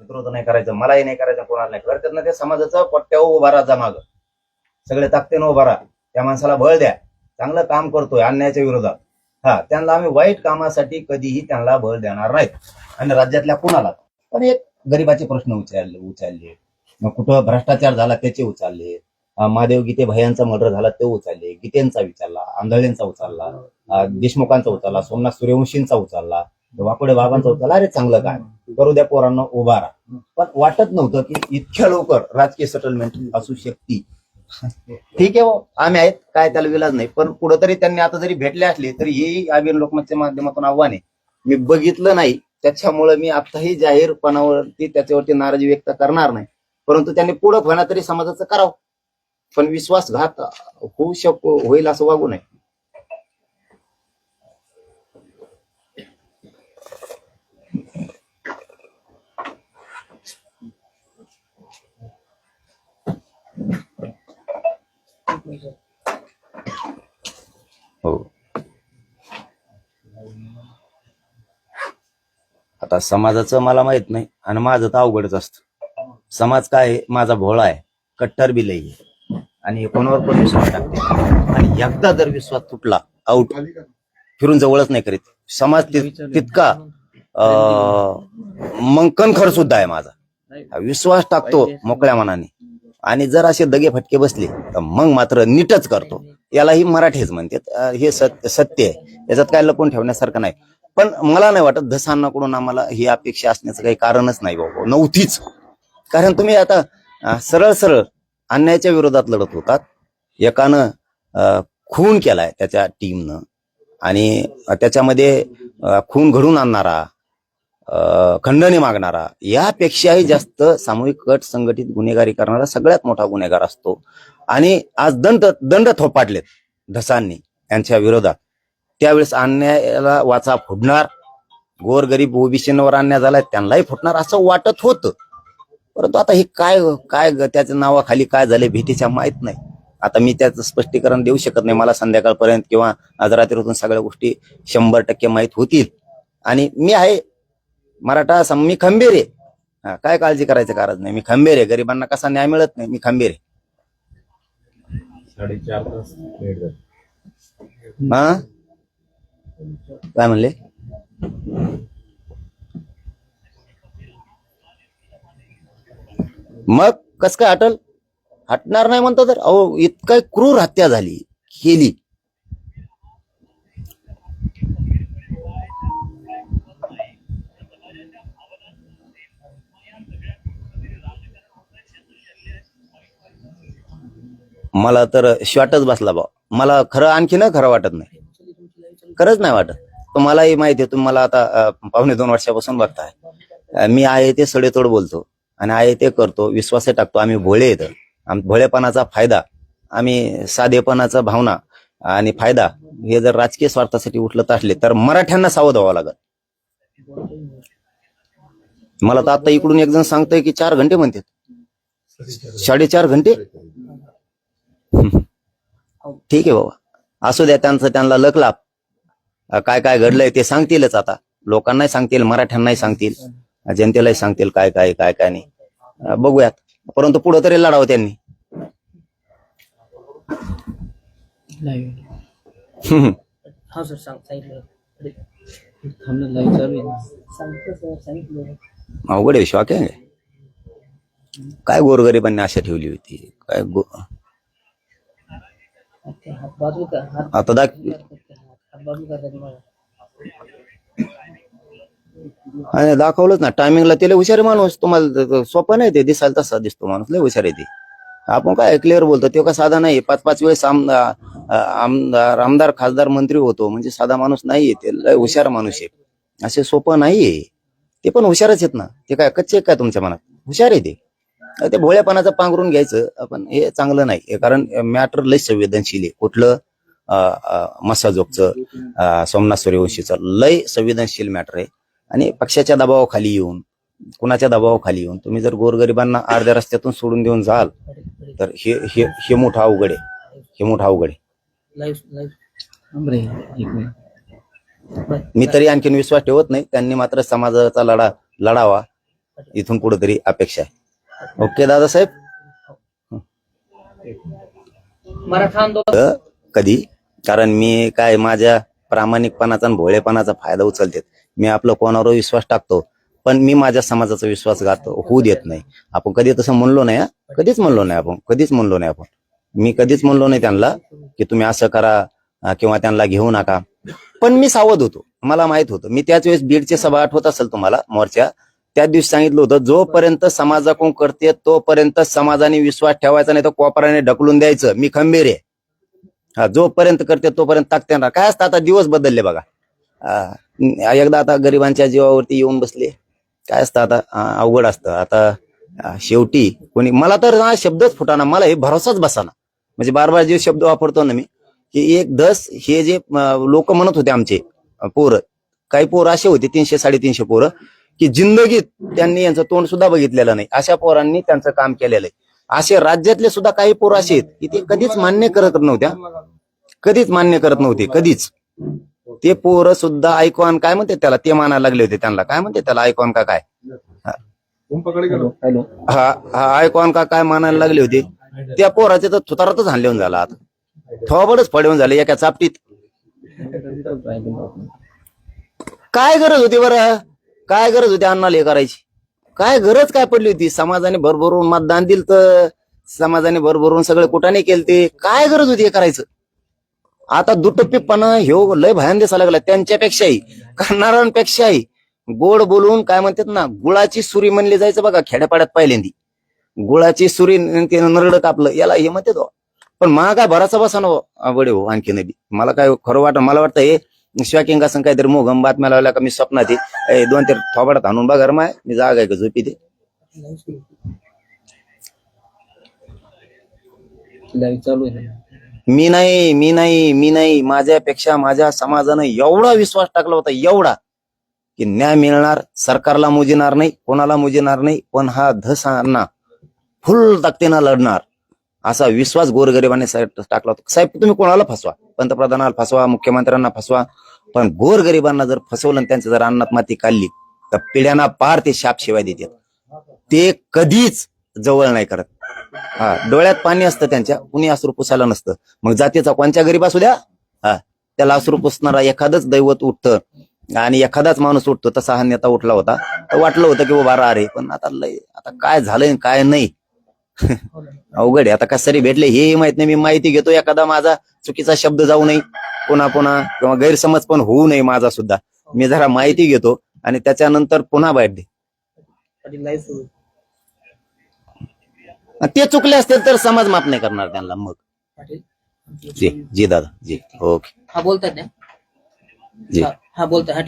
नेतृत्व नाही करायचं मलाही नाही करायचं कोणाला नाही. करतात ना ते समाजाचं पट्ट्यावर उभा राहा माग सगळे ताकदीनं उभा राहा. त्या माणसाला बळ द्या. चांगलं काम करतोय अन्यायाच्या विरोधात. हा त्यांना आम्ही वाईट कामासाठी कधीही त्यांना बळ देणार नाहीत आणि राज्यातल्या कुणाला? पण एक गरिबाचे प्रश्न उचलले उचलले. मग कुठं भ्रष्टाचार झाला त्याचे उचलले. महादेव गीते भयांचा मर्डर झाला ते उचलले. गीतेंचा विचारला आंधळेंचा उचलला. देशमुखांचा उचलला सोमनाथ सूर्यवंशींचा उचलला. वाकोडे बाबांचा होता. अरे चांगलं काय? करू द्या पोरांना उभा राहा. पण वाटत नव्हतं की इतक्या लवकर राजकीय सेटलमेंट असू शकते. ठीक आहे हो, आम्ही आहेत काय त्याला विलाज नाही. पण कुठंतरी त्यांनी आता जरी भेटले असले तरी हेही अभियान लोकमतच्या माध्यमातून आव्हान आहे. मी बघितलं नाही त्याच्यामुळे मी आताही जाहीरपणावरती त्याच्यावरती नाराजी व्यक्त करणार नाही. परंतु त्यांनी पुढं होणार तरी समाजाचं करावं. पण विश्वासघात होऊ शक होईल असं वागू नये. आता समाजाचं मला माहीत नाही आणि माझं तर अवघडच असतं. समाज काय आहे? माझा भोळा आहे. कट्टर बी लई आहे. आणि हे कोणावर पण विश्वास टाकते. आणि एकदा जर विश्वास तुटला आउट फिरून जवळच नाही करीत. समाज तितका मंकन मग कणखर सुद्धा आहे माझा. विश्वास टाकतो मोकळ्या मनाने. आणि जर असे दगे फटके बसले तर मग मात्र नीटच करतो. यालाही मराठीच म्हणतात. हे सत्य आहे. याच्यात काय लपून ठेवण्यासारखं नाही. पण मला नाही वाटत धसांनाकडून आम्हाला ही अपेक्षा असण्याचं काही कारणच नाही बाबा. नव्हतीच. कारण तुम्ही आता सरळ सरळ अन्यायाच्या विरोधात लढत होतात. एकानं खून केलाय त्याच्या टीमनं आणि त्याच्यामध्ये खून घडून आणणारा खंडणी मागणारा यापेक्षाही जास्त सामूहिक कट संघटित गुन्हेगारी करणारा सगळ्यात मोठा गुन्हेगार असतो. आणि आज दंड दंड थोपाटलेत धसांनी यांच्या विरोधात. त्यावेळेस अन्यायाला वाचा फुडणार गोरगरीब ओबीसींवर अन्याय झालाय त्यांनाही फुटणार असं वाटत होतं. परंतु आता हे काय काय त्याच्या नावाखाली काय झाले भीतीच्या माहीत नाही. आता मी त्याचं स्पष्टीकरण देऊ शकत नाही. मला संध्याकाळपर्यंत किंवा आज रात्रीतून सगळ्या गोष्टी शंभर टक्के माहीत होतील. आणि मी आहे मराठा सम मी खंबीर आहे. काय काळजी करायचं कारण नाही. मी खंबीर आहे. गरिबांना कसा न्याय मिळत नाही मी खंबीर आहे. हा? काय म्हणले? मग कस काय हटल हटणार नाही म्हणतो तर? अहो इतका क्रूर हत्या झाली केली. मला तर शॉटच बसला बा मला खरं आणखी ना खरं वाटत नाही. खरंच नाही वाटत. तुम्हालाही माहिती आहे तुम्ही मला आता पावणे दोन वर्षापासून बघताय. मी आहे ते सडेतोड बोलतो आणि आहे ते करतो विश्वास टाकतो. आम्ही भोळे येत आम भोळेपणाचा फायदा आम्ही साधेपणाचा भावना आणि फायदा हे जर राजकीय स्वार्थासाठी उठलत असले तर मराठ्यांना सावध व्हावं लागत मला तर आता इकडून एक जण सांगतोय की चार घंटे म्हणतात. साडेचार घंटे? ठीक आहे बाबा. असू द्या त्यांचं त्यांना लक लाभ. काय काय घडलंय ते सांगतीलच आता. लोकांनाही सांगतील मराठ्यांनाही सांगतील जनतेलाही सांगतील काय काय काय काय नाही. बघूयात. परंतु पुढे तरी लढावं त्यांनी. हा सर सांगितलं. अवघड आहे शॉक आहे. काय गोरगरिबांनी आशा ठेवली होती? काय गो आता दाख आणि दाखवलंच ना टायमिंगला त्याला हुशार माणूस. तुम्हाला सोपं नाही ते दिसायला तसा दिसतो माणूस लय हुशार आहे ते. आपण काय क्लिअर बोलतो तो का साधा नाही पाच पाच वेळेस आमदार आमदार खासदार मंत्री होतो म्हणजे साधा माणूस नाहीये ते लय हुशार माणूस आहे. असे सोपं नाहीये. ते पण हुशारच आहेत ना. ते काय कच्चे काय तुमच्या मनात? हुशार आहे ते. ते भोळ्यापणाचं पांघरून घ्यायचं आपण हे चांगलं नाही. कारण मॅटर लय संवेदनशील आहे. कुठलं मसाजोगचं अं, सोमनाथ सूर्यवंशीचं लय संवेदनशील मॅटर आहे. आणि पक्षाच्या दबावाखाली येऊन कुणाच्या दबावाखाली येऊन तुम्ही जर गोरगरिबांना अर्ध्या रस्त्यातून सोडून देऊन जाल तर हे हे हे मोठं अवघड आहे. हे मोठं अवघड आहे. मी तरी आणखीन विश्वास ठेवत नाही. त्यांनी मात्र समाजाचा लढा लढावा इथून पुढे तरी अपेक्षा आहे. ओके दादासाहेब? मराठा आंदोलन. तर कधी? कारण मी काय माझ्या प्रामाणिकपणाचा आणि भोळेपणाचा फायदा उचलते मी आपलं कोणावर विश्वास टाकतो पण मी माझ्या समाजाचा विश्वासघात होऊ देत नाही. आपण कधी तसं म्हणलो नाही कधीच म्हणलो नाही आपण कधीच म्हणलो नाही आपण. मी कधीच म्हणलो नाही त्यांना की तुम्ही असं करा किंवा त्यांना घेऊ नका. पण मी सावध होतो मला माहीत होतं. मी त्याच वेळेस बीडची सभा आठवत असेल तुम्हाला मोर्चा. त्या दिवशी सांगितलं होतं जोपर्यंत समाजाकडून करते तोपर्यंत समाजाने विश्वास ठेवायचा नाही तर कोपराने ढकलून द्यायचं. मी खंबीर आहे. हा जोपर्यंत करते तोपर्यंत ताकते ना काय असतं आता दिवस बदलले बघा. आ, एकदा आता गरिबांच्या जीवावरती येऊन बसले. काय असतं आता? अवघड असतं. आता शेवटी कोणी मला तर हा शब्दच फुटाना मला हे भरोसाच बसाना. म्हणजे बार बार जे शब्द वापरतो ना मी की एक दस हे जे लोक म्हणत होते आमचे पोरं काही पोरं असे होते तीनशे साडेतीनशे पोरं की जिंदगीत त्यांनी यांचं तोंड सुद्धा बघितलेलं नाही. अशा पोरांनी त्यांचं काम केलेलं आहे. असे राज्यातले सुद्धा काही पोरं असे आहेत की ते कधीच मान्य करत नव्हत्या. कधीच मान्य करत नव्हते कधीच. ते पोरं सुद्धा ऐकॉन काय म्हणते त्याला? ते मानायला लागले होते त्यांना. काय म्हणते त्याला? ऐकॉन का काय? हा हा का काय मानायला लागले होते? त्या पोराचे तर थुतारातच हानलेऊन झाला आता. थोबडच फडवून झाले एका चापटीत. काय गरज होती बरं? काय गरज होती अण्णाला हे करायची? काय गरज काय पडली होती? समाजाने भरभरून मतदान दिलं तर समाजाने भरभरून सगळे कुठाने केलते काय गरज होती हे करायचं? आता दुटप्पीपणा ह्यो लय भयान दिसा लागला. त्यांच्यापेक्षाही करणाऱ्यांपेक्षाही. गोड बोलून काय म्हणतात ना गुळाची सुरी म्हणली जायचं बघा खेड्यापाड्यात पहिल्यांदी. गुळाची सुरी नरड कापलं. याला हे म्हणते हो. पण मला काय भरासा बसा ना बडे हो, हो आणखी नदी मला काय खरं वाटत मला वाटतं हे शॉकिंग असं काहीतरी मोगम बातम्या लावल्या का मी स्वप्नात. ए, दोन ते थोबाडात आणून बघा रे माय. मी जागा आहे का झोपी ते? लाईव्ह चालू आहे ना? मी नाही मी नाही मी नाही. माझ्यापेक्षा माझ्या समाजानं एवढा विश्वास टाकला होता एवढा की न्याय मिळणार सरकारला मुजिणार नाही कोणाला मुजिणार नाही पण हा धसांना फुल ताकदीनं लढणार असा विश्वास गोरगरिबांनी साहेब टाकला होता. साहेब तुम्ही कोणाला फसवा? पंतप्रधानाला फसवा मुख्यमंत्र्यांना फसवा पण गोरगरिबांना जर फसवलं आणि त्यांचं जर अन्नात माती काढली तर पिढ्यांना पार ते शाप शिवाय देतात. ते कधीच जवळ नाही करत. हा डोळ्यात पाणी असतं त्यांच्या कुणी अश्रू पुसायला नसतं. मग जातीचा कोणत्या गरीब असू द्या? हा त्याला अश्रू पुसणारा एखादंच दैवत उठतं आणि एखादाच माणूस उठतो. तसा हा नेता उठला होता. तर वाटलं होतं की बाबा अरे पण आता लय आता काय झालंय काय नाही? अवघड आहे. आता कसरी भेटले हे माहीत नाही. मी माहिती घेतो. एखादा माझा चुकीचा शब्द जाऊ नये. पुन्हा पुन्हा किंवा गैरसमज पण होऊ नये माझा सुद्धा. मी जरा माहिती घेतो आणि त्याच्यानंतर पुन्हा बाहेर ते चुकले असतील तर समाज माफ नाही करणार त्यांना. मग. जी जी दादा. जी. ओके. हा बोलतात ना? जी. हा- बोलतात.